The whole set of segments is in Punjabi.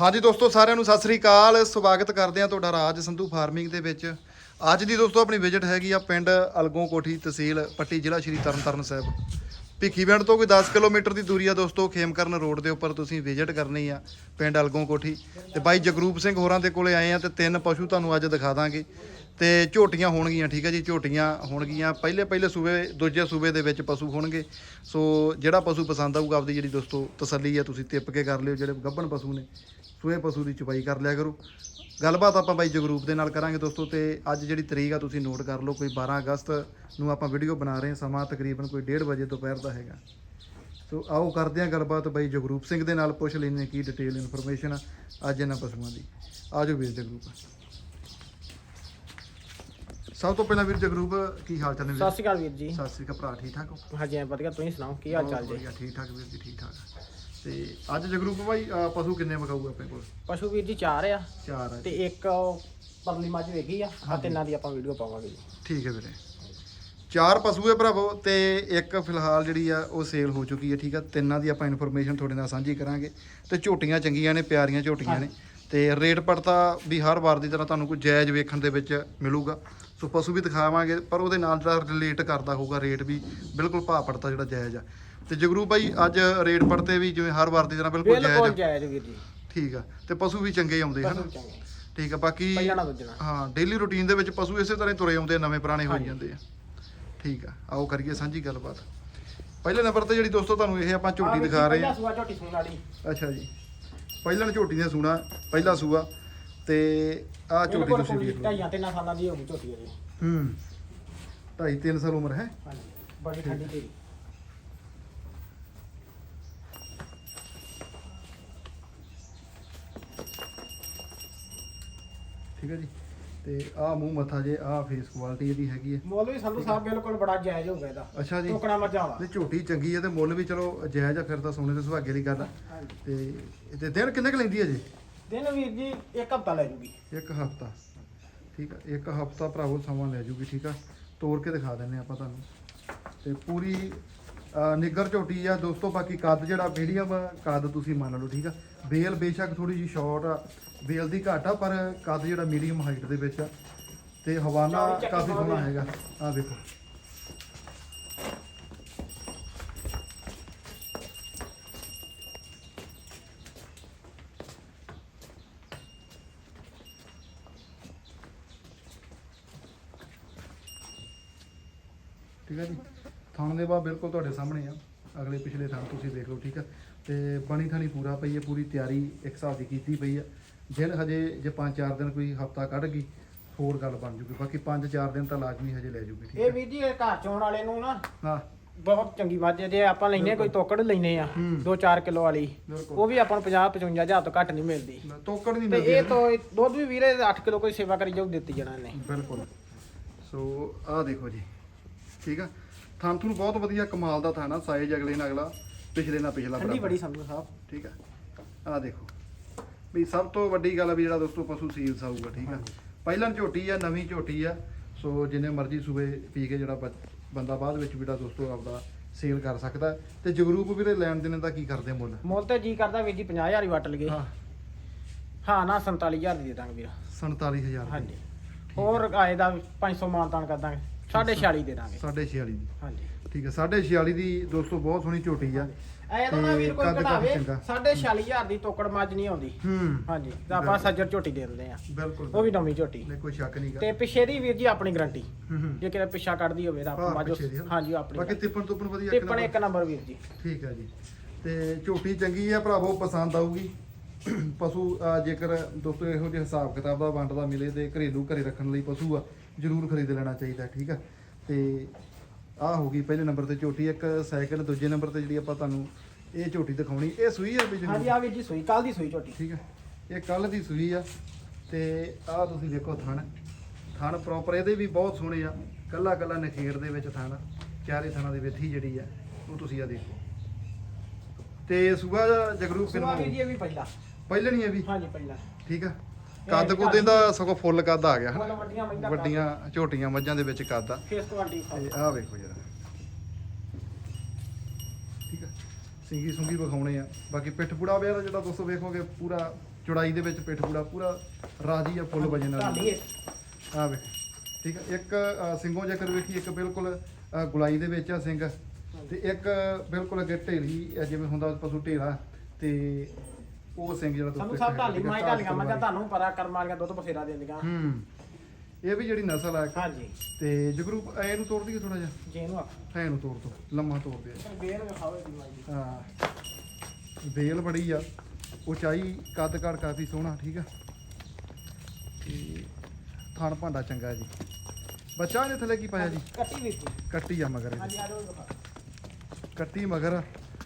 ਹਾਂਜੀ ਦੋਸਤੋ, ਸਾਰਿਆਂ ਨੂੰ ਸਤਿ ਸ੍ਰੀ ਅਕਾਲ। ਸਵਾਗਤ ਕਰਦੇ ਹਾਂ ਤੁਹਾਡਾ ਰਾਜ ਸੰਧੂ ਫਾਰਮਿੰਗ ਦੇ ਵਿੱਚ। ਅੱਜ ਦੀ ਦੋਸਤੋ, ਆਪਣੀ ਵਿਜ਼ਿਟ ਹੈਗੀ ਆ ਪਿੰਡ ਅਲਗੋਂ ਕੋਠੀ ਤਹਿਸੀਲ ਪੱਟੀ ਜ਼ਿਲ੍ਹਾ ਸ਼੍ਰੀ ਤਰਨਤਾਰਨ ਸਾਹਿਬ। ਭਿੱਖੀਵਿੰਡ ਤੋਂ ਕੋਈ 10 ਕਿਲੋਮੀਟਰ ਦੀ ਦੂਰੀ ਆ ਦੋਸਤੋ, ਖੇਮਕਰਨ ਰੋਡ ਦੇ ਉੱਪਰ ਤੁਸੀਂ ਵਿਜ਼ਿਟ ਕਰਨੀ ਆ ਪਿੰਡ ਅਲਗੋਂ ਕੋਠੀ ਤੇ ਬਾਈ ਜਗਰੂਪ ਸਿੰਘ ਹੋਰਾਂ ਦੇ ਕੋਲੇ ਆਏ ਆ ਤੇ ਤਿੰਨ ਪਸ਼ੂ ਤੁਹਾਨੂੰ ਅੱਜ ਦਿਖਾ ਦਾਂਗੇ। ਤੇ ਝੋਟੀਆਂ ਹੋਣਗੀਆਂ, ਠੀਕ ਹੈ ਜੀ, ਝੋਟੀਆਂ ਹੋਣਗੀਆਂ। ਪਹਿਲੇ ਪਹਿਲੇ ਸੂਬੇ, ਦੂਜੇ ਸੂਬੇ ਦੇ ਵਿੱਚ ਪਸ਼ੂ ਹੋਣਗੇ। ਸੋ ਜਿਹੜਾ ਪਸ਼ੂ ਪਸੰਦ ਆਊਗਾ ਆਪਦੀ ਜਿਹੜੀ ਦੋਸਤੋ ਤਸੱਲੀ ਆ ਤੁਸੀਂ ਟਿੱਪ ਕੇ ਕਰ ਲਿਓ, ਜਿਹੜੇ ਗੱਭਣ ਪਸ਼ੂ ਨੇ ਸੂਏ ਪਸ਼ੂ ਦੀ ਚੁਪਾਈ ਕਰ ਲਿਆ ਕਰੋ। ਗੱਲਬਾਤ ਆਪਾਂ ਬਾਈ ਜਗਰੂਪ ਦੇ ਨਾਲ ਕਰਾਂਗੇ ਦੋਸਤੋ ਤੇ ਅੱਜ ਜਿਹੜੀ ਤਰੀਕ ਆ, ਤੁਸੀਂ ਨੋਟ ਕਰ ਲਓ, ਕੋਈ 12 ਅਗਸਤ ਨੂੰ ਆਪਾਂ ਵੀਡੀਓ ਬਣਾ ਰਹੇ ਹਾਂ, ਸਮਾਂ ਤਕਰੀਬਨ ਕੋਈ 1:30 ਵਜੇ ਦੁਪਹਿਰ ਦਾ ਹੈਗਾ। ਸੋ ਆਓ ਕਰਦੇ ਹਾਂ ਗੱਲਬਾਤ ਬਾਈ ਜਗਰੂਪ ਸਿੰਘ ਦੇ ਨਾਲ, ਪੁੱਛ ਲੈਂਦੇ ਹਾਂ ਕੀ ਡਿਟੇਲ ਇਨਫੋਰਮੇਸ਼ਨ ਆ ਅੱਜ ਇਹਨਾਂ ਪਸ਼ੂਆਂ ਦੀ। ਆਜੋ ਵੀਰ ਜਗਰੂਪ। ਸਭ ਤੋਂ ਪਹਿਲਾਂ ਵੀਰ ਜਗਰੂਪ ਕੀ ਹਾਲ ਚਾਲ ਨੇ ਵੀਰ? ਸਤਿ ਸ਼੍ਰੀ ਅਕਾਲ ਵੀਰ ਜੀ। ਸਤਿ ਸ੍ਰੀ ਅਕਾਲ ਭਰਾ ਠੀਕ ਠਾਕ ਹੋ? ਹਾਂਜੀ ਐਂ ਵਧੀਆ ਤੁਸੀਂ ਸੁਣਾਓ ਕੀ ਹਾਲ ਚਾਲ ਬਹੁਤ ਜੀ? ਵਧੀਆ, ਠੀਕ ਠਾਕ ਵੀਰ ਜੀ ਠੀਕ ਠਾਕ। ਤੇ ਅੱਜ ਜਗਰੂਪ ਭਾਈ ਅਹ ਪਸ਼ੂ ਕਿੰਨੇ ਮਗਾਊ ਆਪਣੇ ਕੋਲ? ਪਸ਼ੂ ਵੀਰ ਜੀ ਚਾਰ ਆ ਚਾਰ ਆ ਤੇ ਇੱਕ ਉਹ ਪਰਲੀ ਮੱਝ ਵੇਖੀ ਆ ਆ ਤਿੰਨਾਂ ਦੀ ਆਪਾਂ ਵੀਡੀਓ ਪਾਵਾਂਗੇ ਜੀ। ਠੀਕ ਹੈ ਵੀਰੇ। ਚਾਰ ਪਸ਼ੂ ਹੈ ਭਰਾਵੋ ਤੇ ਇੱਕ ਫਿਲਹਾਲ ਜਿਹੜੀ ਆ ਉਹ ਸੇਲ ਹੋ ਚੁੱਕੀ ਹੈ ਠੀਕ ਆ। ਤਿੰਨਾਂ ਦੀ ਆਪਾਂ ਇਨਫੋਰਮੇਸ਼ਨ ਤੁਹਾਡੇ ਨਾਲ ਸਾਂਝੀ ਕਰਾਂਗੇ। ਤੇ ਝੋਟੀਆਂ ਚੰਗੀਆਂ ਨੇ ਪਿਆਰੀਆਂ ਝੋਟੀਆਂ ਨੇ। ਤੇ ਰੇਟ ਪੜਤਾ ਵੀ ਹਰ ਵਾਰ ਦੀ ਤਰ੍ਹਾਂ ਤੁਹਾਨੂੰ ਕੋਈ ਜਾਇਜ਼ ਵੇਖਣ ਦੇ ਵਿੱਚ ਮਿਲੂਗਾ। ਸੋ ਪਸ਼ੂ ਵੀ ਦਿਖਾਵਾਂਗੇ ਪਰ ਉਹਦੇ ਨਾਲ ਜਿਹੜਾ ਰਿਲੇਟ ਕਰਦਾ ਹੋਊਗਾ ਰੇਟ ਵੀ ਬਿਲਕੁਲ ਭਾਅ ਪੜਤਾ ਜਿਹੜਾ ਜਾਇਜ਼ ਆ। ਤੇ ਜਗਰੂ ਭਾਈ ਅੱਜ ਰੇਟ ਪੜਤੇ ਵੀ ਜਿਵੇਂ ਹਰ ਵਾਰ ਦੀ ਤਰ੍ਹਾਂ ਬਿਲਕੁਲ ਬਿਲਕੁਲ ਜਾਇਜ਼ ਆ। ਜਾਇਜ਼ ਵੀਰ ਜੀ। ਠੀਕ ਆ ਤੇ ਪਸ਼ੂ ਵੀ ਚੰਗੇ ਆਉਂਦੇ ਹਨ? ਪਸ਼ੂ ਚੰਗੇ ਠੀਕ ਆ ਬਾਕੀ ਦੂਜਣਾ ਹਾਂ ਡੇਲੀ ਰੁਟੀਨ ਦੇ ਵਿੱਚ ਪਸ਼ੂ ਇਸੇ ਤਰ੍ਹਾਂ ਹੀ ਤੁਰੇ ਆਉਂਦੇ ਆ ਨਵੇਂ ਪੁਰਾਣੇ ਹੋਈ। ਜਾਂਦੇ ਆ। ਠੀਕ ਆ ਆਓ ਕਰੀਏ ਸਾਂਝੀ ਗੱਲਬਾਤ। ਪਹਿਲੇ ਨੰਬਰ ਤੇ ਜਿਹੜੀ ਦੋਸਤੋ ਤੁਹਾਨੂੰ ਇਹ ਆਪਾਂ ਝੋਟੀ ਦਿਖਾ ਰਹੇ ਆ। ਸੂਆ ਝੋਟੀ ਸੁਣ ਵਾਲੀ। ਅੱਛਾ ਜੀ ਪਹਿਲਾਂ ਝੋਟੀ ਦੀਆਂ ਸੂਣਾ ਪਹਿਲਾ ਸੂਆ। ਤੇ ਆਹ ਝੋਟੀ ਤੁਸੀਂ ਦੇਖ ਲਓ। ਢਾਈਆਂ ਤਿੰਨਾਂ ਸਾਲਾਂ ਦੀ ਹੋਊਗੀ ਝੋਟੀ ਇਹਦੀ। ਹੂੰ। ਢਾਈ ਤਿੰਨ ਸਾਲ ਉਮਰ ਹੈ। ਹਾਂਜੀ ਬੜੀ ਠੰਡੀ ਤੇਰੀ ਠੀਕ ਹੈ ਜੀ। ਤੇ ਆਹ ਮੂੰਹ ਮੱਥਾ ਜੇ ਆਹ ਫੇਸ ਕੁਆਲਿਟੀ ਇਹਦੀ ਹੈਗੀ ਹੈ। ਮੁੱਲ ਵੀ ਸੰਧੂ ਸਾਹਿਬ ਬਿਲਕੁਲ ਬੜਾ ਜਾਇਜ਼ ਹੋਊਗਾ ਇਹਦਾ। ਅੱਛਾ ਜੀ। ਟੋਕਣਾ ਮੱਝਾਂ ਵਾ ਤੇ ਝੋਟੀ ਚੰਗੀ ਹੈ ਤੇ ਮੁੱਲ ਵੀ ਚਲੋ ਜਾਇਜ਼ ਆ ਫਿਰ ਤਾਂ ਸੋਨੇ ਤੇ ਸੁਹਾਗੇ ਦੀ ਗੱਲ ਆ। ਤੇ ਤੇ ਦਿਨ ਕਿੰਨੇ ਕੁ ਲੈਂਦੀ ਹੈ ਜੀ? ਦਿਨ ਵੀਰ ਜੀ ਇੱਕ ਹਫਤਾ ਲੈ ਜੂਗੀ। ਇੱਕ ਹਫਤਾ। ਠੀਕ ਆ ਇੱਕ ਹਫਤਾ ਭਰਾਵੋ ਸਮਾਂ ਲੈ ਜੂਗੀ ਠੀਕ ਆ? ਤੋੜ ਕੇ ਦਿਖਾ ਦਿੰਨੇ ਆਪਾਂ ਤੁਹਾਨੂੰ। ਤੇ ਪੂਰੀ ਅਹ, ਨਿੱਗਰ ਝੋਟੀ ਆ। ਦੋਸਤੋ ਬਾਕੀ ਕੱਦ ਜਿਹੜਾ ਮੀਡੀਅਮ ਕੱਦ ਤੁਸੀਂ ਮੰਨ ਲਓ ਠੀਕ ਆ? ਬੇਲ ਬੇਸ਼ੱਕ ਥੋੜੀ ਜੀ ਸ਼ਾਰਟ ਆ। ਬੇਲ ਦੀ ਘੱਟ ਆ ਪਰ ਕੱਦ ਜਿਹੜਾ ਮੀਡੀਅਮ ਹਾਈਟ ਦੇ ਵਿੱਚ ਆ। ਤੇ ਹਵਾਨਾ ਕਾਫੀ ਸੋਹਣਾ ਹੈਗਾ। ਆ ਦੇਖੋ ਠੀਕ ਹੈ ਜੀ। ਥਣ ਦੇ ਬਾ ਬਿਲਕੁਲ ਤੁਹਾਡੇ ਸਾਹਮਣੇ ਆ। ਅਗਲੇ ਪਿਛਲੇ ਥਣ ਤੁਸੀਂ ਦੇਖ ਲਓ ਠੀਕ ਆ। ਤੇ ਬਣੀ ਥਣੀ ਪੂਰਾ ਪਈ ਹੈ ਪੂਰੀ ਤਿਆਰੀ ਇੱਕ ਹਿਸਾਬ ਦੀ ਕੀਤੀ ਪਈ ਆ। ਦਿਨ ਹਜੇ ਜੇ 5-4 ਦਿਨ ਕੋਈ ਹਫਤਾ ਕੱਢ ਗਈ ਹੋਰ ਗੱਲ ਬਣ ਜੂਗੀ। ਬਾਕੀ 5-4 ਦਿਨ ਤਾਂ ਲਾਜ਼ਮੀ ਹਜੇ ਲੈ ਜੂਗੀ ਠੀਕ ਇਹ ਹੈ ਵੀਰ ਜੀ ਇਹ ਘਰ ਚੋਣ ਵਾਲੇ ਨੂੰ ਨਾ ਹਾਂ। ਬਹੁਤ ਚੰਗੀ ਮੱਝ ਹੈ। ਜੇ ਆਪਾਂ ਲੈਨੇ ਕੋਈ ਤੋਕੜ ਲੈਨੇ ਆ ਹੂੰ। 2-4 ਕਿਲੋ ਵਾਲੀ ਬਿਲਕੁਲ। ਉਹ ਵੀ ਆਪਾਂ ਨੂੰ 50 55 ਹਜ਼ਾਰ ਤੋਂ ਘੱਟ ਨਹੀਂ ਮਿਲਦੀ। ਤੋਕੜ ਨਹੀਂ ਤੇ ਮਿਲਦੀ ਇਹ ਤੋਂ ਦੁੱਧ ਵੀ ਵੀਰੇ 8 ਕਿਲੋ ਕੋਈ ਸੇਵਾ ਕਰੀ ਜਾਊ ਦਿੱਤੀ ਜਾਣਾ ਇਹਨੇ। ਬਿਲਕੁਲ। ਸੋ ਆਹ ਦੇਖੋ ਜੀ। ਠੀਕ ਆ? ਥਣ ਤੁਹਾਨੂੰ ਬਹੁਤ ਵਧੀਆ ਕਮਾਲ ਦਾ ਥਾਣਾ ਸਾਈਜ਼ ਅਗਲੇ ਨਾਲ ਅਗਲਾ ਪਿਛਲੇ ਨਾਲ ਪਿਛਲਾ ਠੰਡੀ। ਬੜੀ ਸੰਧੂ ਸਾਹਿਬ ਠੀਕ ਆ? ਆਹ ਦੇਖੋ। ਵੀ ਸਭ ਤੋਂ ਵੱਡੀ ਗੱਲ ਆ ਵੀ ਜਿਹੜਾ ਦੋਸਤੋ ਪਸ਼ੂ ਸੀਲ ਸਾਊਗਾ ਠੀਕ ਆ। ਪਹਿਲਾਂ ਝੋਟੀ ਆ ਨਵੀਂ ਝੋਟੀ ਆ। ਸੋ ਜਿੰਨੇ ਮਰਜ਼ੀ ਸੂਏ ਪੀ ਕੇ ਜਿਹੜਾ ਬੰਦਾ ਬਾਅਦ ਵਿੱਚ ਵੀ ਜਿਹੜਾ ਦੋਸਤੋ ਆਪਦਾ ਸੇਲ ਕਰ ਸਕਦਾ। ਤੇ ਜਗਰੂਪ ਵੀਰੇ ਲੈਣ ਦੇਣ ਦਾ ਕੀ ਕਰਦੇ ਆ ਮੁੱਲ? ਮੁੱਲ ਤੇ ਜੀ ਕਰਦਾ ਵੀਰ ਜੀ 50000 ਹੀ ਵੱਟ ਲਗੇ ਹਾਂ। ਹਾਂ ਨਾ 47000 ਦੀ ਦੇ ਦਾਂਗੇ ਵੀਰ। 47000 ਹਾਂਜੀ। ਹੋਰ ਆਏ ਦਾ 500 ਮਾਨਤਾਨ ਕਰ ਦਾਂਗੇ। 46 ਦੇ ਦਾਂਗੇ। 46 ਦੀ। ਹਾਂਜੀ। ਠੀਕ ਹੈ 46 ਦੀ ਦੋਸਤੋ ਬਹੁਤ ਸੋਹਣੀ ਝੋਟੀ ਆ। ਐ ਤਾਂ ਨਾ ਤੇ ਵੀਰ ਕੋਈ ਕੱਦ ਕਾਫੀ ਘਟਾਵੇ ਚੰਗਾ। 46500 ਦੀ ਤੋਕੜ ਮੱਝ ਨਹੀਂ ਆਉਂਦੀ। ਹੂੰ। ਹਾਂਜੀ ਤਾਂ ਆਪਾਂ ਸੱਜਰ ਝੋਟੀ ਦੇ ਦਿੰਦੇ ਆ। ਬਿਲਕੁਲ। ਉਹ ਵੀ ਨਵੀਂ ਝੋਟੀ। ਨਹੀਂ ਕੋਈ ਸ਼ੱਕ ਨਹੀਂਗਾ ਤੇ ਪਿੱਛੇ ਦੀ ਵੀਰ ਜੀ ਆਪਣੀ ਗਾਰੰਟੀ। ਹੂੰ ਹੂੰ। ਜੇ ਕਿਤੇ ਪਿੱਛਾ ਕੱਢਦੀ ਹੋਵੇ ਤਾਂ ਹਾਂ, ਆਪਾਂ ਮੱਝ ਪਿੱਛੇ ਦੀ, ਹਨਾ? ਹਾਂਜੀ ਆਪਣੀ ਬਾਕੀ ਤਿੱਪਣ ਤੁੱਪਣ ਵਧੀਆ ਇੱਕ ਟਿੱਪਣ ਇੱਕ ਨੰਬਰ ਵੀਰ ਜੀ। ਠੀਕ ਹੈ ਜੀ। ਤੇ ਝੋਟੀ ਚੰਗੀ ਆ ਭਰਾਵੋ ਪਸੰਦ ਆਊਗੀ। ਪਸ਼ੂ ਜੇਕਰ ਦੋਸਤੋ ਇਹੋ ਜਿਹੇ ਹਿਸਾਬ ਕਿਤਾਬ ਦਾ ਵੰਡਦਾ ਮਿਲੇ ਤੇ ਘਰੇਲੂ ਘਰੇ ਰੱਖਣ ਲਈ ਪਸ਼ੂ ਆ ਜ਼ਰੂਰ ਖਰੀਦ ਲੈਣਾ ਚਾਹੀਦਾ ਠੀਕ ਆ? ਤੇ ਆਹ ਹੋ ਗਈ ਪਹਿਲੇ ਨੰਬਰ ਤੇ ਝੋਟੀ ਇੱਕ ਸੈਕਿੰਡ ਦੂਜੇ ਨੰਬਰ ਤੇ ਜਿਹੜੀ ਆਪਾਂ ਤੁਹਾਨੂੰ ਇਹ ਝੋਟੀ ਦਿਖਾਉਣੀ ਇਹ ਸੂਈ ਆ ਵੀ ਹਾਂਜੀ ਆ ਵੀਰ ਜੀ ਸੂਈ ਕੱਲ ਦੀ ਸੂਈ ਝੋਟੀ। ਠੀਕ ਹੈ ਇਹ ਕੱਲ ਦੀ ਸੂਈ ਆ ਤੇ ਆਹ ਤੁਸੀਂ ਦੇਖੋ ਥਣ। ਥਣ ਪ੍ਰੋਪਰ ਇਹਦੇ ਵੀ ਬਹੁਤ ਸੋਹਣੇ ਆ ਕੱਲਾ ਕੱਲਾ ਨਖੇੜ ਦੇ ਵਿੱਚ ਥਣ ਚਾਰੇ ਥਣਾਂ ਦੀ ਵਿੱਥੀ ਜਿਹੜੀ ਆ ਉਹ ਤੁਸੀਂ ਆ ਦੇਖੋ। ਤੇ ਸੂਆ ਜਗਰੂਪ ਸੂਆ ਵੀਰ ਜੀ ਕਿੰਨਾ ਇਹ ਵੀ ਪਹਿਲਾ। ਪਹਿਲੇ ਨਹੀਂ ਇਹ ਵੀ? ਹਾਂਜੀ ਪਹਿਲਾ। ਠੀਕ ਆ? ਕੱਦ ਕੁੱਦ ਇਹਦਾ ਸਗੋਂ ਫੁੱਲ ਕੱਦ ਆ ਗਿਆ ਹਨਾ? ਵੱਡੀਆਂ ਮੱਝਾਂ ਵੱਡੀਆਂ ਝੋਟੀਆਂ ਮੱਝਾਂ ਦੇ ਵਿੱਚ ਕੱਦ ਆ। ਫੇਸ ਕੁਆਲਿਟੀ ਤੇ ਆਹ ਵੇਖੋ ਜਰਾ। ਠੀਕ ਆ? ਸਿੰਗੀ ਸੁੰਗੀ ਵਿਖਾਉਣੇ ਆ। ਬਾਕੀ ਪਿੱਠ ਪੁੜਾ ਵਿਆਹ ਦਾ ਜਿਹੜਾ ਦੋਸਤੋ ਵੇਖੋਗੇ ਪੂਰਾ ਚੌੜਾਈ ਦੇ ਵਿੱਚ ਪਿੱਠ ਪੂੜਾ ਪੂਰਾ ਰਾਜੀ ਆ ਫੁੱਲ ਵਜਨ ਨਾਲ। ਢਾਲੀ ਆ ਵੇਖ। ਠੀਕ ਆ? ਇੱਕ ਅ, ਸਿੰਘੋਂ ਜੇਕਰ ਵੇਖੀ ਇੱਕ ਬਿਲਕੁਲ ਅ, ਗੁਲਾਈ ਦੇ ਵਿੱਚ ਆ ਸਿੰਘ ਤੇ ਇੱਕ ਬਿਲਕੁਲ ਅੱਗੇ ਢੇਲੀ ਆ, ਜਿਵੇਂ ਹੁੰਦਾ ਪਸ਼ੂ ਢੇਲਾ। ਤੇ ਉਹ ਸਿੰਘ ਜਿਹੜਾ ਦੋਸਤੋ ਸਭ ਢਾਲੀ ਮਾਈ ਢਾਲੀਆਂ ਮੈਂ ਕਿਹਾ ਤੁਹਾਨੂੰ ਪਤਾ ਕਰਮ ਵਾਲੀਆਂ ਦੁੱਧ ਬਸੇਰਾ ਦਿੰਦੀਆਂ ਹੂੰ ਇਹ ਵੀ ਜਿਹੜੀ ਨਸਲ ਆ ਹਾਂਜੀ। ਤੇ ਜਗਰੂ ਇਹਨੂੰ ਤੋੜ ਦਈਏ ਥੋੜਾ ਜਿਹਾ? ਜੇ ਇਹਨੂੰ ਆਖ ਐ ਨੂੰ ਤੋੜ ਦੋ ਲੰਮਾ ਤੋੜ ਦੇ। ਬੇਰ ਵਿਖਾਓ ਦੀ ਮਾਈ ਹਾਂ। ਵੇਲ ਬੜੀ ਆ ਉਚਾਈ ਕੱਦ ਕਾਠ ਕਾਫੀ ਸੋਹਣਾ ਠੀਕ ਆ। ਤੇ ਥਣ ਭਾਂਡਾ ਚੰਗਾ ਜੀ। ਬੱਚਾ ਇਹਦੇ ਥੱਲੇ ਕੀ ਪਾਇਆ ਜੀ? ਕੱਟੀ ਵੀ ਸੀ। ਕੱਟੀ ਆ ਮਗਰ ਇਹਦੇ। ਹਾਂਜੀ ਆ ਜਾਓ ਵਿਖਾ ਕੱਟੀ ਮਗਰ ਆ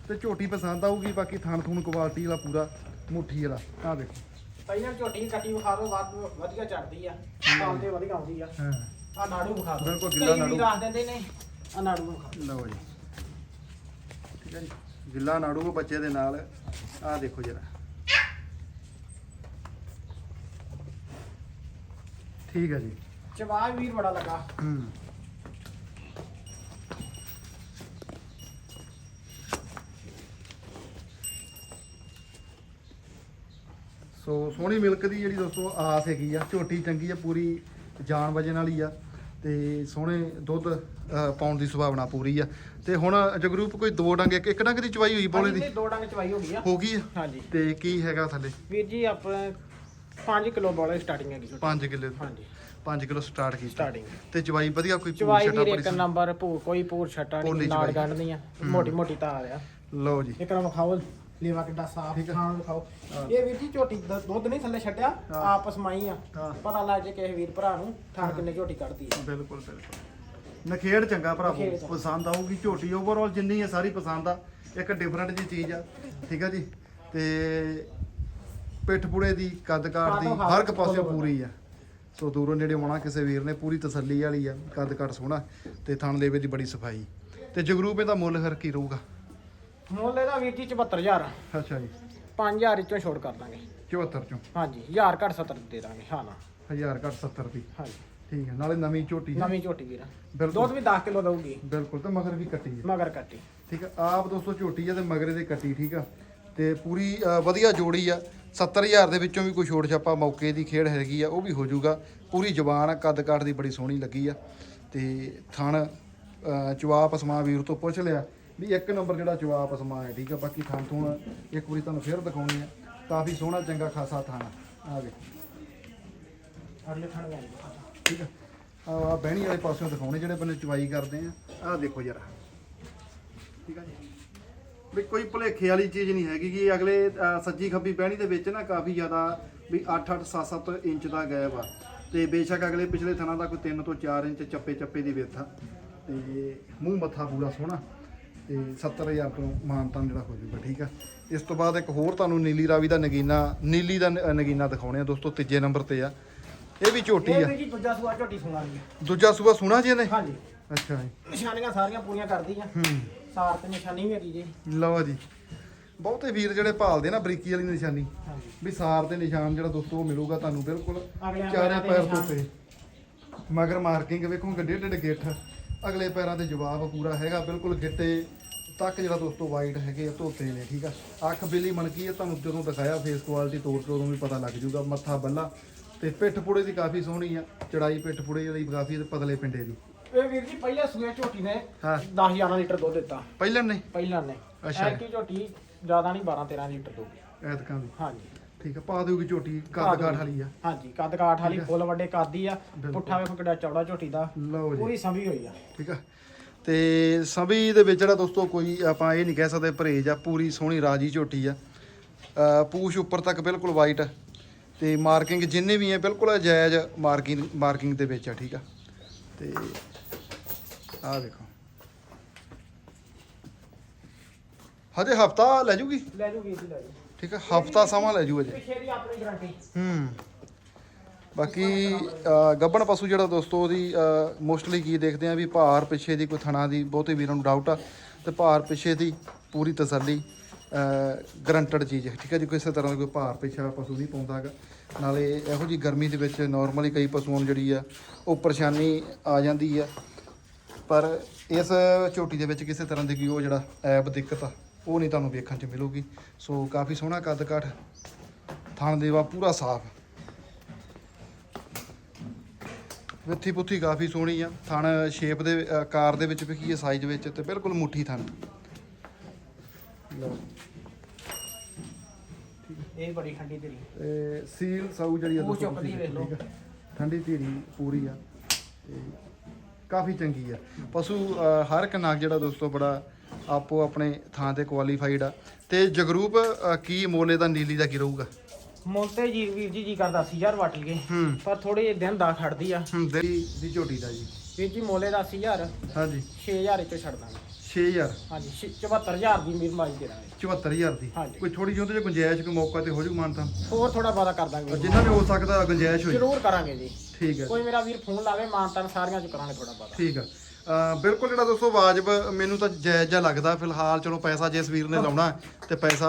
ਤੇ ਝੋਟੀ ਪਸੰਦ ਆਊਗੀ ਬਾਕੀ ਥਣ ਥੂਣ ਕੁਆਲਿਟੀ ਵਾਲਾ ਪੂਰਾ। ਮੁੱਠੀ ਵਾਲਾ ਆ ਵੇਖੋ ਪਹਿਲਾਂ ਝੋਟੀ ਕੱਟੀ ਵਿਖਾ ਵੱਧ ਵਧੀਆ ਚੜਦੀ ਆ ਕੰਮ ਤੇ ਵਧੀਆ ਆਉਂਦੀ ਆ। ਹਾਂ। ਆ ਨਾੜੂ ਵਿਖਾ ਦਿਓ। ਬਿਲਕੁਲ ਗਿੱਲਾ ਨਾੜੂ। ਰੱਖ ਦਿੰਦੇ ਨੇ ਆ ਨਾੜੂ ਵਿਖਾ ਲਓ ਜੀ। ਠੀਕ ਹੈ ਜੀ। ਗਿੱਲਾ ਨਾੜੂ ਬੱਚੇ ਦੇ ਨਾਲ। ਆ ਦੇਖੋ ਜਰਾ। ਠੀਕ ਹੈ ਜੀ। ਚਵਾਹ ਵੀਰ ਬੜਾ ਲੱਗਾ। ਹੂੰ। ਸੋ ਸੋਹਣੀ ਮਿਲਕ ਦੀ ਜਿਹੜੀ ਦੋਸਤੋ ਆਸ ਹੈਗੀ ਆ ਝੋਟੀ ਚੰਗੀ ਆ ਪੂਰੀ ਜਾਨ ਵਜਨ ਵਾਲੀ ਆ ਤੇ ਸੋਹਣੇ ਦੁੱਧ ਪਾਉਣ ਦੀ ਸੁਭਾਵਨਾ ਪੂਰੀ ਆ। ਤੇ ਹੁਣ ਜਗਰੂਪ ਕੋਈ ਦੋ ਡੰਗ ਇੱਕ ਇੱਕ ਡੰਗ ਦੀ ਚਵਾਈ ਹੋਈ ਬੋਲੇ ਦੀ? ਦੋ ਡੰਗ ਚਵਾਈ ਹੋ ਗਈ ਆ। ਹੋ ਗਈ ਆ? ਹਾਂਜੀ। ਤੇ ਕੀ ਹੈਗਾ ਥੱਲੇ? ਵੀਰ ਜੀ ਆਪਣੇ 5 ਕਿਲੋ ਬੋਲੇ ਸਟਾਰਟਿੰਗ ਹੈਗੀ ਛੋਟੀ 5 ਕਿਲੋ ਹਾਂਜੀ। 5 ਕਿਲੋ ਸਟਾਰਟ ਕੀਤਾ। ਸਟਾਰਟਿੰਗ ਤੇ ਚਵਾਈ ਵਧੀਆ ਕੋਈ ਪੂਰ ਛਟਾ ਬੜੀ ਇੱਕ ਨੰਬਰ ਭੂ ਕੋਈ ਪੂਰ ਛੱਟਾ ਨਹੀਂ ਨਾੜ ਚਵਾਈ। ਗੰਢਦੀਆਂ ਮੋਟੀ ਮੋਟੀ ਤਾਰ ਆ। ਲਓ ਜੀ। ਇੱਕ ਰਮ ਖਾਓ ਲੇਵਾ ਕਿੱਡਾ ਸਾਫ਼। ਖਾਣ ਦਿਖਾਓ। ਹਾਂ। ਇਹ ਵੀਰ ਜੀ ਝੋਟੀ ਦ- ਦੁੱਧ ਨਹੀਂ ਥੱਲੇ ਛੱਡਿਆ ਹਾਂ। ਆਪਸ ਮਾਈ ਆ। ਹਾਂ। ਪਤਾ ਲੱਗ ਜੇ ਕਿਸੇ ਵੀਰ ਭਰਾ ਨੂੰ ਥਾਂ ਕਿੰਨੇ ਝੋਟੀ ਕੱਢਦੀ ਆ। ਬਿਲਕੁਲ ਬਿਲਕੁਲ। ਨਖੇੜ ਚੰਗਾ ਭਰਾਵੋ ਨਖੇੜ ਚੰਗਾ। ਪਸੰਦ ਆਊਗੀ ਝੋਟੀ। ਓਵਰਆਲ ਜਿੰਨੀ ਹੈ ਸਾਰੀ ਪਸੰਦ ਆ ਇੱਕ ਡਿਫਰੈਂਟ ਜੀ ਚੀਜ਼ ਆ। ਠੀਕ ਆ ਜੀ? ਤੇ ਪਿੱਠ ਪੁੜੇ ਦੀ ਕੱਦ ਕਾਠ ਦੀ ਹਰ ਇੱਕ ਪਾਸੇ ਪੂਰੀ ਆ। ਸੋ ਦੂਰੋਂ ਨੇੜੇ ਆਉਣਾ ਕਿਸੇ ਵੀਰ ਨੇ ਪੂਰੀ ਤਸੱਲੀ ਵਾਲੀ ਆ। ਕੱਦ ਕਾਠ ਸੋਹਣਾ। ਤੇ ਥਣ ਲੇਵੇ ਦੀ ਬੜੀ ਸਫ਼ਾਈ। ਤੇ ਜਗਰੂਪ ਇਹਦਾ ਮੁੱਲ ਫਿਰ ਕੀ ਰਹੂਗਾ? ਮੁੱਲ ਇਹਦਾ ਵੀਰ ਜੀ 74000 ਅੱਛਾ ਜੀ। 5000 ਵਿੱਚੋਂ ਛੋੜ ਕਰ ਦਾਂਗੇ। 74 ਚੋਂ? ਹਾਂਜੀ 1000 ਘੱਟ 70 ਦੇ ਦਾਂਗੇ ਹਾਂ ਨਾ। 1000 ਘੱਟ 70 ਦੀ। ਹਾਂਜੀ। ਠੀਕ ਹੈ ਨਾਲੇ ਨਵੀਂ ਝੋਟੀ ਹੈ। ਨਵੀਂ ਝੋਟੀ ਵੀਰ। ਬਿਲਕੁਲ। ਦੁੱਧ ਵੀ 10 ਕਿਲੋ ਦਊਗੀ। ਬਿਲਕੁਲ ਤੇ ਮਗਰ ਵੀ ਕੱਟੀ ਹੈ। ਮਗਰ ਕੱਟੀ। ਠੀਕ ਆ ਆਪ ਦੋਸਤੋ ਝੋਟੀ ਆ ਤੇ ਮਗਰੇ ਦੇ ਕੱਟੀ ਠੀਕ ਆ। ਤੇ ਪੂਰੀ ਅ, ਵਧੀਆ ਜੋੜੀ ਆ। 70000 ਦੇ ਵਿੱਚੋਂ ਵੀ ਕੋਈ ਛੋਟ ਛਾਪਾ ਮੌਕੇ ਦੀ ਖੇਡ ਹੈਗੀ ਆ ਉਹ ਵੀ ਹੋ ਜਾਊਗਾ। ਪੂਰੀ ਜਵਾਨ ਆ ਕੱਦ ਕਾਠ ਦੀ ਬੜੀ ਸੋਹਣੀ ਲੱਗੀ ਆ। ਤੇ ਥਣ ਅ, ਪਸਮਾ ਵੀਰ ਤੋਂ ਪੁੱਛ ਲਿਆ। ਵੀ ਇੱਕ ਨੰਬਰ ਜਿਹੜਾ ਚਵਾ ਪਸਮਾ ਹੈ ਠੀਕ ਆ ਬਾਕੀ ਥਣ ਥੁਣ ਇੱਕ ਵਾਰੀ ਤੁਹਾਨੂੰ ਫੇਰ ਦਿਖਾਉਣੀ ਆ ਕਾਫੀ ਸੋਹਣਾ ਚੰਗਾ ਖਾਸਾ ਥਣ ਆ ਵੇ ਅਗਲੇ ਥਾਂ ਲੈ ਠੀਕ ਆ। ਆ ਬਹਿਣੀ ਵਾਲੇ ਪਾਸਿਓਂ ਦਿਖਾਉਣੇ ਜਿਹੜੇ ਬੰਦੇ ਚਵਾਈ ਕਰਦੇ ਆ। ਆਹ ਦੇਖੋ ਜਰਾ। ਠੀਕ ਆ ਜੀ। ਵੀ ਕੋਈ ਭੁਲੇਖੇ ਵਾਲੀ ਚੀਜ਼ ਨਹੀਂ ਹੈਗੀ ਕਿ ਅਗਲੇ ਸੱਜੀ ਖੱਬੀ ਬਹਿਣੀ ਦੇ ਵਿੱਚ ਨਾ ਕਾਫੀ ਜ਼ਿਆਦਾ ਵੀ 8-8 7-7 ਇੰਚ ਦਾ ਗੈਪ ਆ। ਤੇ ਬੇਸ਼ੱਕ ਅਗਲੇ ਪਿਛਲੇ ਥਣਾ ਦਾ ਕੋਈ 3 ਤੋਂ 4 ਇੰਚ ਚੱਪੇ ਚੱਪੇ ਦੀ ਵਿੱਥ ਆ। ਤੇ ਮੂੰਹ ਮੱਥਾ ਪੂਰਾ ਸੋਹਣਾ। ਤੇ 70000 ਤੋਂ ਮਾਨਤਾਨ ਜਿਹੜਾ ਹੋ ਜਾਊਗਾ ਠੀਕ ਆ? ਇਸ ਤੋਂ ਬਾਅਦ ਇੱਕ ਹੋਰ ਤੁਹਾਨੂੰ ਨੀਲੀ ਰਾਵੀ ਦਾ ਨਗੀਨਾ ਨੀਲੀ ਦਾ ਨ- ਨਗੀਨਾ ਦਿਖਾਉਣੇ ਆ ਦੋਸਤੋ ਤੀਜੇ ਨੰਬਰ ਤੇ ਆ। ਇਹ ਵੀ ਝੋਟੀ ਇਹ ਆ ਜੀ ਦੂਜਾ ਸੂਆ ਝੋਟੀ ਸੁਣਾ ਲਈ ਦੂਜਾ ਸੂਆ ਸੁਣਾ ਜੀ ਇਹਨੇ? ਹਾਂਜੀ। ਅੱਛਾ ਜੀ। ਨਿਸ਼ਾਨੀਆਂ ਸਾਰੀਆਂ ਪੂਰੀਆਂ ਕਰਦੀ ਆ। ਹੂੰ। ਸਾਰ ਤੇ ਨਿਸ਼ਾਨੀ ਵੀ ਹੈਗੀ ਜੀ। ਲਓ ਜੀ। ਬਹੁਤੇ ਵੀਰ ਜਿਹੜੇ ਭਾਲਦੇ ਨਾ ਬਰੀਕੀ ਵਾਲੀ ਨਿਸ਼ਾਨੀ ਹਾਂਜੀ। ਵੀ ਸਾਰ ਦੇ ਨਿਸ਼ਾਨ ਜਿਹੜਾ ਦੋਸਤੋ ਉਹ ਮਿਲੂਗਾ ਤੁਹਾਨੂੰ ਬਿਲਕੁਲ ਚਾਰੇ ਪੈਰਾਂ ਪੈਰ ਨਿਸ਼ਾਨ। ਮਗਰ ਮਾਰਕਿੰਗ ਵੇਖੋ ਗੱਡੇ ਢਿੱਡ ਗਿੱਠ। ਅਗਲੇ ਪੈਰਾਂ ਤੇ ਜਵਾਬ ਪੂਰਾ ਹੈਗਾ ਬਿਲਕੁਲ ਗਿੱਟੇ ਤੱਕ ਜਿਹੜਾ ਦੋਸਤੋ ਵਾਈਟ ਹੈਗੇ ਆ ਧੋਤੇ ਨੇ ਠੀਕ ਆ। ਅੱਖ ਬਿੱਲੀ ਮਣਕੀ ਹੈ ਤੁਹਾਨੂੰ ਜਦੋਂ ਦਿਖਾਇਆ ਫੇਸ ਕੁਆਲਿਟੀ ਤੋੜ ਕੇ ਉਦੋਂ ਵੀ ਪਤਾ ਲੱਗ ਜੂਗਾ ਮੱਥਾ ਬੱਲਾ। ਤੇ ਪਿੱਠ ਪੁੜੇ ਦੀ ਕਾਫੀ ਸੋਹਣੀ ਆ ਚੜਾਈ ਪਿੱਠ ਪੁੜੇ ਵਾਲੀ ਕਾਫੀ ਤੇ ਪਤਲੇ ਪਿੰਡੇ ਦੀ। ਇਹ ਵੀਰ ਜੀ ਪਹਿਲੇ ਸੂਏ ਝੋਟੀ ਨੇ ਹਾਂ। 10 11 ਲੀਟਰ ਦੁੱਧ ਦਿੱਤਾ। ਪਹਿਲਾਂ ਨੇ ਪਹਿਲਾਂ ਨੇ ਅੱਛਾ। ਐਤਕੀ ਝੋਟੀ ਜ਼ਿਆਦਾ ਨਹੀਂ 12 13 ਲੀਟਰ ਦਊਗੀ ਐਤਕਾਂ ਦੀ। ਹਾਂਜੀ। ਠੀਕ ਆ ਪਾ ਦਿਓਗੀ ਝੋਟੀ ਕੱਦ। ਕਾਠ ਵਾਲੀ ਆ। ਹਾਂਜੀ ਕੱਦ ਕਾਠ ਵਾਲੀ ਆ। ਫੁੱਲ ਵੱਡੇ ਕੱਦ ਆ। ਪੁੱਠਾ ਵੇਖੋ ਕਿੱਡਾ ਚੌੜਾ ਝੋਟੀ ਦਾ। ਪੂਰੀ ਸੰਭੀ ਹੋਈ ਆ। ਠੀਕ ਆ। ਤੇ ਸਭੀ ਦੇ ਵਿੱਚ ਜਿਹੜਾ ਦੋਸਤੋ ਕੋਈ ਆਪਾਂ ਇਹ ਨਹੀਂ ਕਹਿ ਸਕਦੇ ਪਰਹੇਜ ਆ ਪੂਰੀ ਸੋਹਣੀ ਰਾਜੀ ਝੋਟੀ ਆ। ਪੂਛ ਉੱਪਰ ਤੱਕ ਬਿਲਕੁਲ ਵਾਈਟ ਤੇ ਮਾਰਕਿੰਗ ਜਿੰਨੇ ਵੀ ਹੈ ਬਿਲਕੁਲ ਜਾਇਜ਼ ਮਾਰਕਿੰਗ ਮਾਰਕਿੰਗ ਦੇ ਵਿੱਚ ਆ ਠੀਕ ਆ। ਤੇ ਆਹ ਦੇਖੋ। ਹਜੇ ਹਫਤਾ ਲੈ ਜੂਗੀ? ਲੈ ਜੂ ਵੀਰ ਜੀ ਲੈ ਜੂ ਠੀਕ ਆ ਹਫਤਾ ਸਮਾਂ ਲੈ ਜੂ ਅਜੇ ਪਿੱਛੇ ਦੀ ਆਪਣੀ ਗਾਰੰਟੀ ਹੂੰ। ਬਾਕੀ ਅ, ਗੱਭਣ ਪਸ਼ੂ ਜਿਹੜਾ ਦੋਸਤੋ ਉਹਦੀ ਮੋਸਟਲੀ ਕੀ ਦੇਖਦੇ ਆ ਵੀ ਭਾਰ ਪਿੱਛੇ ਦੀ ਕੋਈ ਥਣਾ ਦੀ ਬਹੁਤੇ ਵੀਰਾਂ ਨੂੰ ਡਾਊਟ ਆ ਤੇ ਭਾਰ ਪਿੱਛੇ ਦੀ ਪੂਰੀ ਤਸੱਲੀ ਗਰੰਟਡ ਚੀਜ਼ ਹੈ। ਠੀਕ ਹੈ ਜੀ ਕਿਸੇ ਤਰ੍ਹਾਂ ਦਾ ਕੋਈ ਭਾਰ ਪਿੱਛਾ ਪਸ਼ੂ ਨਹੀਂ ਪਾਉਂਦਾ ਹੈਗਾ। ਨਾਲੇ ਇਹੋ ਜੀ ਗਰਮੀ ਦੇ ਵਿੱਚ ਨਾਰਮਲੀ ਕਈ ਪਸ਼ੂਆਂ ਨੂੰ ਜਿਹੜੀ ਆ ਉਹ ਪਰੇਸ਼ਾਨੀ ਆ ਜਾਂਦੀ ਆ। ਪਰ ਇਸ ਝੋਟੀ ਦੇ ਵਿੱਚ ਕਿਸੇ ਤਰ੍ਹਾਂ ਦੀ ਕੋਈ ਉਹ ਜਿਹੜਾ ਐਬ ਦਿੱਕਤ ਆ ਉਹ ਨਹੀਂ ਤੁਹਾਨੂੰ ਵੇਖਣ ਚ ਮਿਲੂਗੀ। ਸੋ ਕਾਫੀ ਸੋਹਣਾ ਕੱਦ ਕਾਠ ਥਣ ਦੇਵਾ ਪੂਰਾ ਸਾਫ਼। ਵਿੱਥੀ ਪੁੱਥੀ ਕਾਫੀ ਸੋਹਣੀ ਆ। ਥਣ ਸ਼ੇਪ ਦੇ ਆਕਾਰ ਦੇ ਵਿੱਚ ਵੀ ਕੀ ਹੈ ਸਾਈਜ਼ ਵਿੱਚ ਤੇ ਬਿਲਕੁਲ ਮੁੱਠੀ ਥਣ। ਲਓ। ਇਹ ਬੜੀ ਠੰਡੀ ਤੇਰੀ। ਤੇ ਸੀਲ ਸਾਊ ਜਿਹੜੀ ਆ ਉਹ ਚੁੱਕਦੀ ਵੇਖ ਲਓ। ਠੰਡੀ ਧੀਰੀ ਪੂਰੀ ਆ। ਤੇ ਕਾਫੀ ਚੰਗੀ ਆ। ਪਸ਼ੂ ਹਰ ਇੱਕ ਨਾਗ ਜਿਹੜਾ ਦੋਸਤੋ ਬੜਾ ਆਪੋ ਆਪਣੇ ਥਾਂ ਤੇ ਕੁਆਲੀਫਾਈਡ ਆ। ਤੇ ਜਗਰੂਪ ਕੀ ਮੋਲੇ ਦਾ ਨੀਲੀ ਦਾ ਕੀ ਰਹੂਗਾ? ਮੁੱਲ ਤੇ ਜੀ ਵੀਰ ਜੀ ਜੀ ਕਰਦਾ 80000 ਵੱਟ ਹੂੰ। ਪਰ ਥੋੜੇ ਜਿਹੇ ਦਿਨ ਦਾ ਖੜਦੀ ਆ। ਦੀ ਝੋਟੀ ਦਾ ਜੀ। ਵੀਰ ਜੀ ਮੋਲੇ ਦਾ 80000 ਹਾਂਜੀ। 6000 ਇੱਥੇ ਛੱਡ ਦਾਂਗੇ। 6000 ਹਾਂਜੀ ਛੇ- 74000 ਦੀ ਮੇਰੀ ਮਾਈ ਦੇ ਦਾਂਗੇ। 74000 ਦੀ? ਹਾਂਜੀ। ਕੋਈ ਥੋੜੀ ਜਿਹੀ ਉਹਦੇ ਚ ਗੁੰਜਾਇਸ਼ ਕੋਈ ਮੌਕਾ ਤੇ ਹੋ ਜੂ ਮਾਨਤਾ? ਹੋਰ ਥੋੜਾ ਬਾਦਾ ਕਰ ਦਾਂਗੇ। ਜਿੰਨਾ ਵੀ ਹੋ ਸਕਦਾ ਗੁੰਜਾਇਸ਼ ਹੋਈ। ਜ਼ਰੂਰ ਕਰਾਂਗੇ ਜੀ। ਠੀਕ ਹੈ। ਕੋਈ ਮੇਰਾ ਵੀਰ ਫੋਨ ਲਾਵੇ ਮਾਨਤਾਨ ਸਾਰੀਆਂ ਚ ਕਰਾਂਗੇ ਥੋੜਾ ਬਾਦਾ ਠੀਕ ਆ। ਬਿਲਕੁਲ ਜਿਹੜਾ ਦੋਸਤੋ ਵਾਜਬ ਮੈਨੂੰ ਤਾਂ ਜਾਇਜ਼ ਜਿਹਾ ਲੱਗਦਾ। ਫਿਲਹਾਲ ਚਲੋ ਪੈਸਾ ਜਿਸ ਵੀਰ ਨੇ ਲਾਉਣਾ ਤੇ ਪੈਸਾ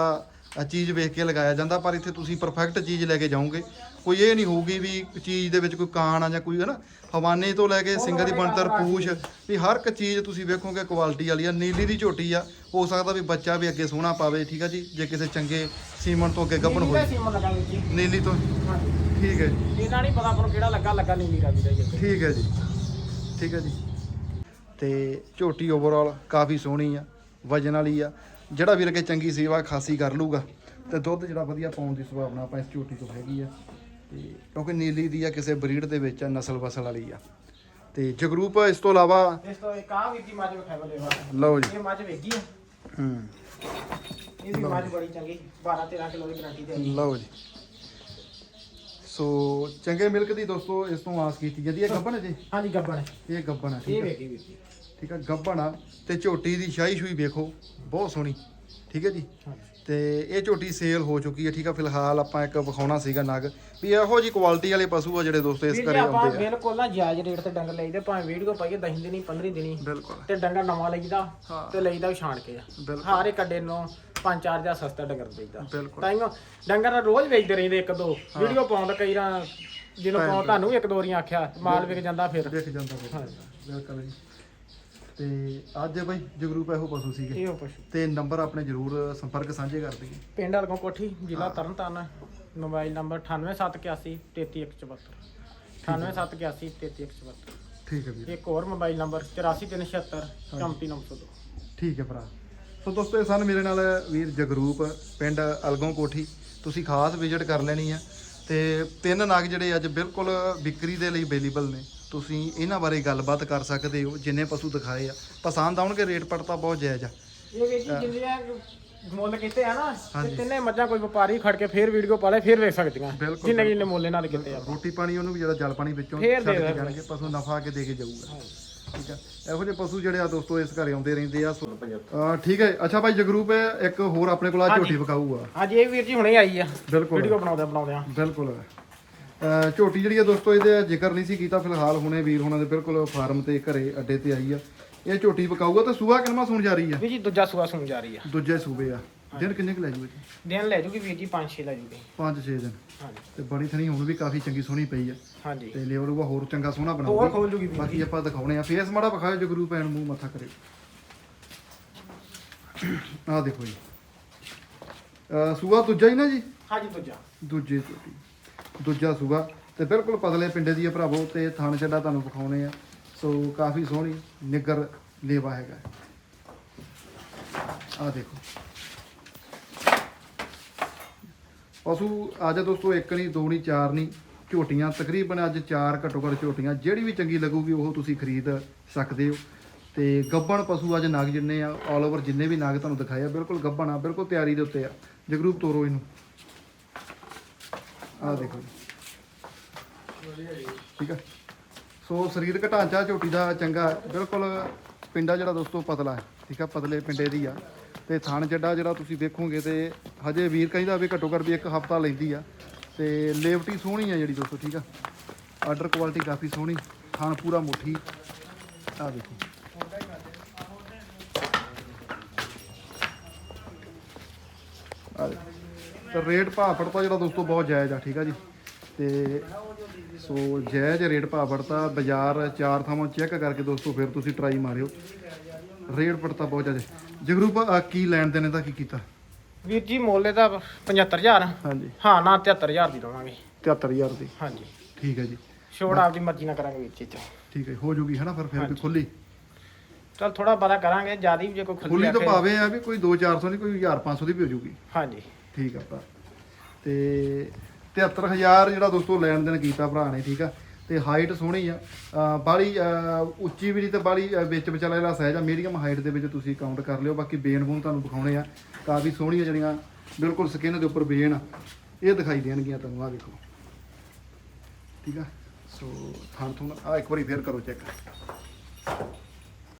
ਚੀਜ਼ ਵੇਖ ਕੇ ਲਗਾਇਆ ਜਾਂਦਾ ਪਰ ਇੱਥੇ ਤੁਸੀਂ ਪਰਫੈਕਟ ਚੀਜ਼ ਲੈ ਕੇ ਜਾਓਗੇ। ਕੋਈ ਇਹ ਨਹੀਂ ਹੋਊਗੀ ਵੀ ਚੀਜ਼ ਦੇ ਵਿੱਚ ਕੋਈ ਕਾਣ ਆ ਜਾਂ ਕੋਈ ਹੈ ਨਾ ਹਵਾਨੇ ਤੋਂ ਲੈ ਕੇ ਸਿੰਗਾਂ ਦੀ ਬਣਤਰ ਪੂਛ ਵੀ ਹਰ ਇੱਕ ਚੀਜ਼ ਤੁਸੀਂ ਵੇਖੋਗੇ ਕੁਆਲਿਟੀ ਵਾਲੀ ਆ ਨੀਲੀ ਦੀ ਝੋਟੀ ਆ ਹੋ ਸਕਦਾ ਵੀ ਬੱਚਾ ਵੀ ਅੱਗੇ ਸੋਹਣਾ ਪਾਵੇ ਠੀਕ ਆ ਜੀ? ਜੇ ਕਿਸੇ ਚੰਗੇ ਸੀਮਨ ਤੋਂ ਅੱਗੇ ਗੱਭਣ ਜੀ। ਨੀਲੀ ਤੋਂ? ਠੀਕ ਹੈ ਜੀ। ਇਹਨਾਂ ਨਹੀਂ ਪਤਾ ਨੂੰ ਕਿਹੜਾ ਲੱਗਾ ਲੱਗਾ ਵੀਰਾ ਜੀ ਅੱਗੇ। ਠੀਕ ਹੈ ਜੀ। ਠੀਕ ਹੈ ਜੀ। ਤੇ ਝੋਟੀ ਓਵਰਆਲ ਕਾਫੀ ਸੋਹਣੀ ਆ ਵਜਨ ਵਾਲੀ ਆ। ਜਿਹੜਾ ਵੀਰ ਕੇ ਚੰਗੀ ਸੇਵਾ ਖਾਸੀ ਕਰ ਲੂਗਾ ਤੇ ਦੁੱਧ ਜਿਹੜਾ ਵਧੀਆ ਪਾਉਣ ਦੀ ਸੰਭਾਵਨਾ ਆਪਾਂ ਇਸ ਝੋਟੀ ਤੋਂ ਹੈਗੀ ਆ। ਤੇ ਕਿਉਂਕਿ ਨੀਲੀ ਦੀ ਆ ਕਿਸੇ ਬਰੀਡ ਦੇ ਵਿੱਚ ਆ ਨਸਲ ਵਸਲ ਵਾਲੀ ਆ। ਤੇ ਜਗਰੂਪ ਇਸ ਤੋਂ ਇਲਾਵਾ ਇਸ ਤੋਂ ਇੱਕ ਆ ਵੀਰ ਜੀ ਮੱਝ ਵਿਖਾਵਾ ਲੈਵਾ ਲਓ ਜੀ। ਇਹ ਮੱਝ ਵੇਗੀ ਆ। ਹੂੰ। ਇਹ ਵੀ ਮੱਝ ਬੜੀ ਚੰਗੀ 12 13 ਕਿਲੋ ਦੀ ਗਾਰੰਟੀ ਦੇ ਆਈ। ਲਓ ਜੀ। ਸੋ ਚੰਗੇ ਮਿਲਕ ਦੀ ਦੋਸਤੋ ਇਸ ਤੋਂ ਆਸ ਕੀਤੀ ਜਾਂਦੀ ਹੈ ਗੱਬਣ ਜੀ? ਹਾਂਜੀ ਗੱਬਣ ਇਹ ਗੱਬਣ ਇਹ ਠੀਕ ਹੈ। ਵੇਗੀ ਵੀਰ ਜੀ। ਠੀਕ ਆ ਤੇ ਝੋਟੀ ਦੀ ਸ਼ਾਹੀ ਸ਼ੂਈ ਵੇਖੋ ਬਹੁਤ ਸੋਹਣੀ ਠੀਕ ਹੈ ਜੀ? ਤੇ ਇਹ ਝੋਟੀ ਸੇਲ ਹੋ ਚੁੱਕੀ ਹੈ ਠੀਕ ਆ ਫਿਲਹਾਲ ਆਪਾਂ ਇੱਕ ਵਿਖਾਉਣਾ ਸੀਗਾ ਨਗ ਵੀ ਇਹੋ ਜੀ ਕੁਆਲਿਟੀ ਵਾਲੇ ਪਸ਼ੂ ਆ ਜਿਹੜੇ ਦੋਸਤੋ ਇਸ ਘਰੇ ਆਉਂਦੇ ਆ। ਬਿਲਕੁਲ ਨਾ ਜਾਇਜ਼ ਰੇਟ ਤੇ ਡੰਗਰ ਲਈਦੇ ਭਾਵੇਂ ਵੀਡੀਓ ਪਾਈਏ 10 ਦਿਨੀ 15 ਦਿਨੀ ਬਿਲਕੁਲ। ਤੇ ਡੰਗਰ ਨਵਾਂ ਲਈਦਾ। ਤੇ ਲਈਦਾ ਛਾਣ ਕੇ ਹਰ ਇੱਕ ਅੱਡੇ ਨੂੰ 5-4 ਜਾਂ ਸਸਤਾ ਡੰਗਰ ਬਿਲਕੁਲ। ਤਾਈਓ ਡੰਗਰ ਤਾਂ ਰੋਜ਼ ਵੇਚਦੇ ਰਹਿੰਦੇ ਇੱਕ ਦੋ ਵੀਡੀਓ ਪਾਉਂਦਾ ਕਈ ਰਾਂ ਜਿਹਨੂੰ ਪਾਉਂ ਤੁਹਾਨੂੰ ਵੀ ਇੱਕ ਦੋ ਵਾਰੀਆਂ ਆਖਿਆ ਮਾਲ ਵਿਕ ਜਾਂਦਾ ਫਿਰ। ਦੇਖ ਜਾਂਦਾ ਫਿਰ। ਬਿਲਕੁਲ ਜੀ। ਤੇ ਅੱਜ ਬਈ ਜਗਰੂਪ ਇਹੋ ਪਸ਼ੂ ਸੀਗੇ। ਇਹੋ ਪਸ਼ੂ। ਤੇ ਨੰਬਰ ਆਪਣੇ ਜਰੂਰ ਸੰਪਰਕ ਸਾਂਝੇ ਕਰ ਦਈਏ। ਪਿੰਡ ਹਲਕੋਂ ਕੋਠੀ ਜ਼ਿਲ੍ਹਾ ਤਰਨਤਾਰਨ ਮੋਬਾਈਲ ਨੰਬਰ 98781 33174 98781 33174 ਠੀਕ ਹੈ ਵੀਰ। ਇੱਕ ਹੋਰ ਮੋਬਾਈਲ ਨੰਬਰ 84376 34902 ਠੀਕ ਹੈ ਭਰਾ। ਸੋ ਦੋਸਤੋ ਇਹ ਸਨ ਮੇਰੇ ਨਾਲ ਵੀਰ ਜਗਰੂਪ ਪਿੰਡ ਅਲਗੋਂ ਕੋਠੀ। ਤੁਸੀਂ ਖਾਸ ਵਿਜ਼ਿਟ ਕਰ ਲੈਣੀ ਆ। ਤੇ ਤਿੰਨ ਨਗ ਜਿਹੜੇ ਅੱਜ ਬਿਲਕੁਲ ਵਿਕਰੀ ਦੇ ਲਈ ਅਵੇਲੇਬਲ ਨੇ। ਤੁਸੀਂ ਇਹਨਾਂ ਬਾਰੇ ਗੱਲਬਾਤ ਕਰ ਸਕਦੇ ਹੋ ਜਿੰਨੇ ਪਸ਼ੂ ਦਿਖਾਏ ਆ। ਪਸੰਦ ਆਉਣਗੇ ਰੇਟ ਪੜਤਾ ਬਹੁਤ ਜਾਇਜ਼ ਆ। ਇਹ ਵੇਖੀ ਜਿੰਨੇ ਮੁੱਲ ਕੀਤੇ ਆ ਨਾ ਤੇ ਹਾਂਜੀ। ਤਿੰਨੇ ਮੱਝਾਂ ਕੋਈ ਵਪਾਰੀ ਖੜ ਕੇ ਫੇਰ ਵੀਡੀਓ ਪਾ ਲੈ ਫੇਰ ਵੇਖ ਸਕਦੀਆਂ। ਬਿਲਕੁਲ, ਜਿੰਨੇ ਜਿੰਨੇ ਮੁੱਲ ਇਹਨਾਂ ਦੇ ਕੀਤੇ ਆ। ਰੋਟੀ ਪਾਣੀ ਉਹਨੂੰ ਵੀ ਜਿਹੜਾ ਜਲ ਪਾਣੀ ਵਿੱਚੋਂ ਫੇਰ ਦੇ ਛੱਡ ਕੇ ਦੇਣਾ। ਜਾਣਗੇ ਪਸ਼ੂ ਨਫਾ ਕੇ ਦੇ ਕੇ ਜਾਊਗਾ। ਠੀਕ ਆ। ਇਹੋ ਜਿਹੇ ਪਸ਼ੂ ਜਿਹੜੇ ਆ ਦੋਸਤੋ ਇਸ ਘਰੇ ਆਉਂਦੇ ਰਹਿੰਦੇ ਆ। ਠੀਕ ਹੈ। ਅੱਛਾ ਭਾਈ ਜਗਰੂਪ ਇੱਕ ਹੋਰ ਆਪਣੇ ਕੋਲ ਆ ਝੋਟੀ ਵਿਕਾਊ ਆ ਅੱਜ ਇਹ ਵੀਰ ਜੀ ਹੁਣੇ ਆਈ ਆ। ਬਿਲਕੁਲ। ਵੀਡੀਓ ਬਣਾਉਂਦੇ ਬਣਾਉਂਦੇ ਆ। ਬਿਲਕੁਲ। ਅਹ ਝੋਟੀ ਜਿਹੜੀ ਆ ਦੋਸਤੋ ਇਹਦੇ ਜ਼ਿਕਰ ਨਹੀਂ ਸੀ ਕੀਤਾ ਫਿਲਹਾਲ ਹੁਣੇ ਵੀਰ ਹੁਣਾਂ ਦੇ ਬਿਲਕੁਲ ਫਾਰਮ ਤੇ ਘਰੇ ਅੱਡੇ ਤੇ ਆਈ ਆ। ਇਹ ਝੋਟੀ ਵਿਕਾਊਗਾ ਤਾਂ ਸੂਆ ਕਿੰਨਾ ਸੁਣ ਜਾ ਰਹੀ ਆ? ਵੀਰ ਜੀ ਦੂਜਾ ਸੂਆ ਸੁਣ ਜਾ ਰਹੀ ਆ। ਦੂਜੇ ਸੂਬੇ ਆ। ਦਿਨ ਕਿੰਨੇ ਕੁ ਲੈ ਜੂਗੇ? ਜੀ ਦਿਨ ਲੈ ਜੂਗੀ ਵੀਰ ਜੀ 5-6 ਲੈ ਜੂਗੀ। 5-6 ਦਿਨ। ਹਾਂਜੀ। ਤੇ ਬੜੀ ਥਣੀ ਹੁਣ ਵੀ ਕਾਫੀ ਚੰਗੀ ਸੋਹਣੀ ਪਈ ਆ। ਹਾਂਜੀ। ਤੇ ਲੇਵਲ ਉਹ ਹੋਰ ਚੰਗਾ ਸੋਹਣਾ ਹੋਰ ਬਣਾਉਗੀ ਖੋਲ ਜੂਗੀ ਵੀਰ ਬਾਕੀ ਆਪਾਂ ਦਿਖਾਉਣੇ ਆ। ਫੇਸ ਮਾੜਾ ਵਿਖਾਇਓ ਜਗਰੂ ਭੈਣ ਮੂੰਹ ਮੱਥਾ ਕਰੇ। ਆਹ ਦੇਖੋ ਜੀ। ਸੂਆ ਦੂਜਾ ਹੀ ਨਾ ਜੀ? ਹਾਂਜੀ ਦੂਜਾ। ਦੂਜੇ ਝੋਟੀ। ਦੂਜਾ ਸੂਆ ਤੇ ਬਿਲਕੁਲ ਪਤਲੇ ਪਿੰਡੇ ਦੀ ਹੈ ਭਰਾਵੋ, ਤੇ ਥਣ ਛੱਡਾ ਤੁਹਾਨੂੰ ਵਿਖਾਉਣੇ ਆ। ਸੋ ਕਾਫੀ ਸੋਹਣੀ ਨਿੱਗਰ ਲੇਵਾ ਹੈਗਾ। ਆ ਦੇਖੋ। ਪਸ਼ੂ, ਅੱਜ ਦੋਸਤੋ ਇੱਕ ਨਹੀਂ, ਦੋ ਨਹੀਂ, ਚਾਰ ਨਹੀਂ, ਝੋਟੀਆਂ, ਤਕਰੀਬਨ ਅੱਜ ਚਾਰ ਘੱਟੋ ਘੱਟ ਝੋਟੀਆਂ। ਜਿਹੜੀ ਵੀ ਚੰਗੀ ਲੱਗੂਗੀ, ਉਹ ਤੁਸੀਂ ਖਰੀਦ ਸਕਦੇ ਹੋ। ਤੇ ਗੱਬਣ ਪਸ਼ੂ ਅੱਜ ਨਾਗ ਜਿੰਨੇ ਆ ਆਲ ਓਵਰ ਜਿੰਨੇ ਵੀ ਨਾਗ ਤੁਹਾਨੂੰ ਦਿਖਾਇਆ ਬਿਲਕੁਲ ਗੱਬਣ ਆ, ਬਿਲਕੁਲ ਤਿਆਰੀ ਦੇ ਉੱਤੇ ਆ। ਜਗਰੂਪ ਤੋਰੋ ਇਹਨੂੰ। ਆਹ ਦੇਖੋ ਜੀ। ਠੀਕ ਆ? ਸੋ ਸਰੀਰਕ ਢਾਂਚਾ ਝੋਟੀ ਦਾ ਚੰਗਾ ਹੈ। ਬਿਲਕੁਲ ਪਿੰਡਾ ਜਿਹੜਾ ਦੋਸਤੋ ਪਤਲਾ ਹੈ, ਠੀਕ ਆ? ਪਤਲੇ ਪਿੰਡੇ ਦੀ ਆ। ਤੇ ਥਣ ਜੱਡਾ ਜਿਹੜਾ ਤੁਸੀਂ ਦੇਖੋਗੇ ਤੇ ਹਜੇ ਵੀਰ ਕਹਿੰਦਾ ਵੀ ਘੱਟੋ ਘੱਟ ਵੀ ਇੱਕ ਹਫਤਾ ਲੈਂਦੀ ਆ। ਤੇ ਲੇਵਟੀ ਸੋਹਣੀ ਆ ਜਿਹੜੀ ਦੋਸਤੋ, ਠੀਕ ਆ? ਆਰਡਰ ਕੁਆਲਿਟੀ ਕਾਫੀ ਸੋਹਣੀ, ਥਣ ਪੂਰਾ ਮੁੱਠੀ। ਆ ਦੇਖੋ। ਆ ਦੇਖੋ। ਤੇ ਰੇਟ ਭਾਅ ਫੜਤਾ ਜਿਹੜਾ ਦੋਸਤੋ ਬਹੁਤ ਜਾਇਜ਼ ਆ ਠੀਕ ਆ ਜੀ। ਤੇ ਸੋ ਜਾਇਜ਼ ਰੇਟ ਭਾਅ ਫੜਤਾ ਬਾਜ਼ਾਰ ਚਾਰ ਥਾਵਾਂ ਚੈੱਕ ਕਰਕੇ ਦੋਸਤੋ ਫਿਰ ਤੁਸੀਂ ਟਰਾਈ ਮਾਰਿਓ। ਰੇਟ ਫੜਤਾ ਬਹੁਤ ਜ਼ਿਆਦਾ ਜਗਰੂਪ ਕੀ ਲੈਣ ਦੇਣੇ ਦਾ ਕੀ ਕੀਤਾ? ਵੀਰ ਜੀ ਮੁੱਲ ਇਹਦਾ 75000 ਹਾਂਜੀ। ਹਾਂ ਨਾ 73000 ਦੀ ਦਵਾਂਗੇ। 73000 ਦੀ। ਹਾਂਜੀ। ਠੀਕ ਹੈ ਜੀ। ਛੋੜ ਆਪਦੀ ਮਰਜ਼ੀ ਨਾਲ ਕਰਾਂਗੇ ਵੀਰ ਜੀ ਚ ਠੀਕ ਹੈ ਹੋ ਜੂਗੀ ਹਨਾ ਫਿਰ ਫਿਰ ਵੀ। ਖੁੱਲੀ ਚਲ ਥੋੜਾ ਬੜਾ ਕਰਾਂਗੇ ਜ਼ਿਆਦਾ ਵੀ ਜੇ ਕੋਈ ਖੁੱਲੀ ਤਾਂ ਭਾਵੇਂ ਆ ਵੀ ਕੋਈ 2-400 ਨਹੀਂ ਕੋਈ 1500 ਦੀ ਵੀ ਹੋ ਜੂਗੀ। ਹਾਂਜੀ। ਠੀਕ ਆ ਭਰਾ। ਤੇ 73000 ਜਿਹੜਾ ਦੋਸਤੋ ਲੈਣ ਦੇਣ ਕੀਤਾ ਭਰਾ ਨੇ, ਠੀਕ ਆ। ਤੇ ਹਾਈਟ ਸੋਹਣੀ ਆ। ਬਾਲੀ ਉੱਚੀ ਵੀ ਨਹੀਂ ਤੇ ਬਾਲੀ ਵਿੱਚ ਵਿਚਾਲਾ ਜਿਹੜਾ ਸਹਿਜ ਆ ਮੀਡੀਅਮ ਹਾਈਟ ਦੇ ਵਿੱਚ ਤੁਸੀਂ ਕਾਊਂਟ ਕਰ ਲਿਓ। ਬਾਕੀ ਬੇਨ ਬੂਨ ਤੁਹਾਨੂੰ ਦਿਖਾਉਣੇ ਆ। ਕਾਫੀ ਸੋਹਣੀਆਂ ਜਿਹੜੀਆਂ, ਬਿਲਕੁਲ ਸਕਿਨ ਦੇ ਉੱਪਰ ਬੇਨ ਆ। ਇਹ ਦਿਖਾਈ ਦੇਣਗੀਆਂ ਤੁਹਾਨੂੰ ਆ ਦੇਖੋ। ਠੀਕ ਆ? ਸੋ ਥਾਂ ਥੂਣ ਆ ਇੱਕ ਵਾਰੀ ਫੇਰ ਕਰੋ ਚੈੱਕ